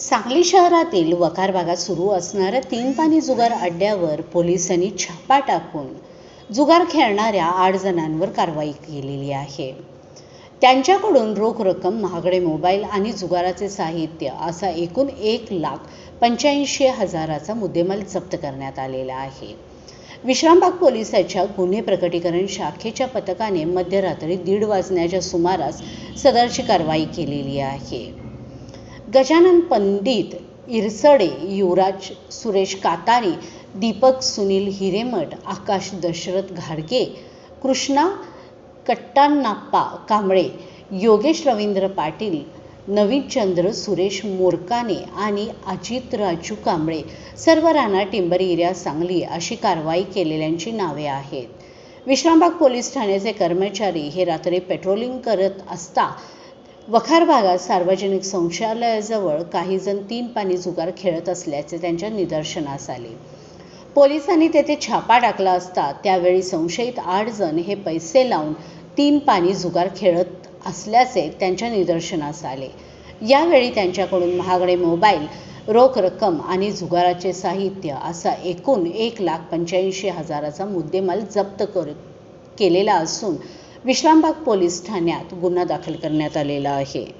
सांगली शहरातील वकार भागात सुरू असणाऱ्या तीन पाणी जुगार अड्ड्यावर पोलिसांनी छापा टाकून जुगार खेळणाऱ्या आठ जणांवर कारवाई केलेली आहे. त्यांच्याकडून रोख रक्कम महागडे मोबाईल आणि जुगाराचे साहित्य असा एकूण एक लाख पंच्याऐंशी हजाराचा मुद्देमाल जप्त करण्यात आलेला आहे. विश्रामबाग पोलिसाच्या गुन्हे प्रकटीकरण शाखेच्या पथकाने मध्यरात्री दीड वाजण्याच्या सुमारास सदरची कारवाई केलेली आहे. गजानन पंडित इरसडे युवराज सुरेश कातारी दीपक सुनील हिरेमठ आकाश दशरथ घाडगे कृष्णा कट्टान्नाप्पा कांबळे योगेश रवींद्र पाटील नवीनचंद्र सुरेश मोरकाने आणि अजित राजू कांबळे सर्व राणा टिंबर एरिया सांगली अशी कारवाई केलेल्यांची नावे आहेत. विश्रामबाग पोलीस ठाण्याचे कर्मचारी हे रात्री पेट्रोलिंग करत असता वखार भागात सार्वजनिक शौचालयाजवळ काहीजण तीन पाणी जुगार खेळत असल्याचे त्यांच्या निदर्शनास आले. पोलिसांनी तेथे छापा टाकला असता त्यावेळी संशयित आठ जण हे पैसे लावून तीन पाणी जुगार खेळत असल्याचे त्यांच्या निदर्शनास आले. यावेळी त्यांच्याकडून महागडे मोबाईल रोख रक्कम आणि जुगाराचे साहित्य असा एकूण एक लाख पंच्याऐंशी हजाराचा मुद्देमाल जप्त कर केलेला असून विश्रामबाग पोलीस ठाण्यात गुन्हा दाखल करण्यात आलेला आहे.